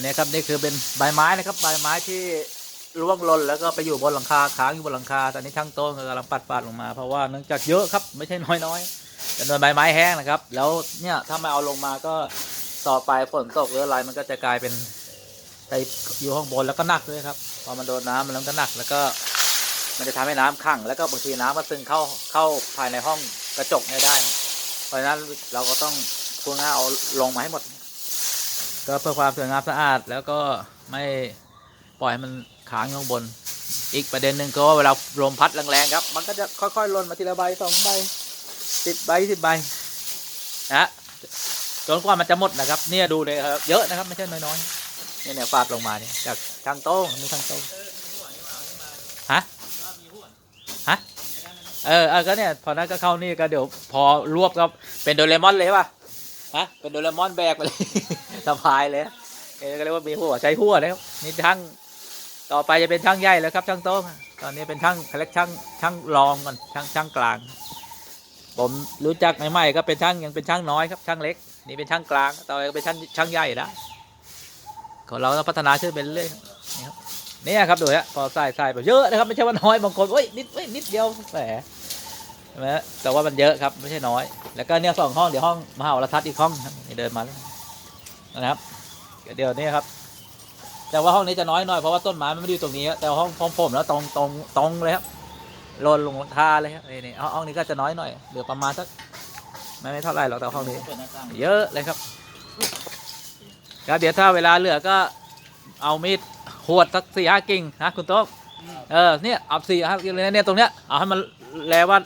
นนี้ครับนี่คือเป็นใบไม้นะครับใบไม้ที่ร่วงหล่นแล้วก็ไปอยู่บนหลังคาค้างอยู่บนหลังคาตอนนี้ช่างโต้งกำลังปัดปาดลงมาเพราะว่าเนื่องจากเยอะครับไม่ใช่น้อยๆจำนวนใบไม้แห้งนะครับ แล้วเนี่ยถ้าไม่เอาลงมาก็ต่อไปฝนตกหรืออะไรมันก็จะกลายเป็นไปอยู่ข้างบนแล้วก็หนักด้วยครับพอมันโดนน้ำมันก็หนักแล้วก็ มันจะทำให้น้ำขังแล้วก็บางทีน้ำก็ซึมเข้าเข้าภายในห้องกระจกเนี่ยได้ เพราะฉะนั้นเราก็ต้องคุณง่าเอาลงมาให้หมด ก็เพื่อความสวยงามสะอาดแล้วก็ไม่ปล่อยให้มันค้างอยู่ข้างบน อีกประเด็นหนึ่งก็ว่าเวลาลมพัดแรงๆครับ มันก็จะค่อยๆหล่นมาทีละใบสองใบสิบใบสิบใบนะฮะจนกว่ามันจะหมดนะครับ เนี่ยดูเลยครับเยอะนะครับไม่ใช่น้อยๆเนี่ยเนี่ยฟาดลงมาเนี่ยจากทางโต้งมีทางโต้งฮะฮะเออเออก็เนี่ยพอนั้นก็เข้านี่ก็เดี๋ยวพอรวบก็เป็นโดเรมอนเลยป่ะ ฮะเป็นโดเรมอนแบกไปเลยสบายเลยเออก็เรียกว่ามีหัวใช้หัวนะครับนี่ช่างต่อไปจะเป็นช่างใหญ่แล้วครับช่างโต้งตอนนี้เป็นช่างเขาเรียกช่างช่างรองก่อนช่างช่างกลาง ผมรู้จักใหม่ๆก็เป็นช่างยังเป็นช่างน้อยครับช่างเล็กนี่เป็นช่างกลางต่อไปก็เป็นช่างช่างใหญ่ล้วของเราต้องพัฒนาขึ้นไปเรื่อยนี่ครับเนี่ยครับดูฮะพอใส่ใส่แบบเยอะนะครับไม่ใช่ว่าน้อยบางคนเอ้ยนิดเอ้ยนิดเดียวแหมแต่ว่ามันเยอะครับไม่ใช่น้อย แล้วก็เนี่ยสองห้องเดี๋ยวห้องมหาวิทยาลัยทัศน์อีกห้องครับเดินมาแล้วนะครับเดี๋ยวนี้ครับ แต่ว่าห้องนี้จะน้อยหน่อยเพราะว่าต้นไม้มันไม่ได้อยู่ตรงนี้ แต่ห้องห้องผมแล้วตรงตรงตรงเลยครับลนลงหลังคาเลยครับนี่ห้องนี้ก็จะน้อยหน่อยเหลือประมาณสักไม่ไม่เท่าไหร่หรอกแต่ห้องนี้ เยอะเลยครับครับเดี๋ยวถ้าเวลาเหลือก็เอามีดหวดสักสี่ห้ากิ่งนะคุณโต๊ะเออเนี่ยเอาสี่ห้ากิ่งเลยเนี่ยตรงเนี้ยเอาให้มันแลว่า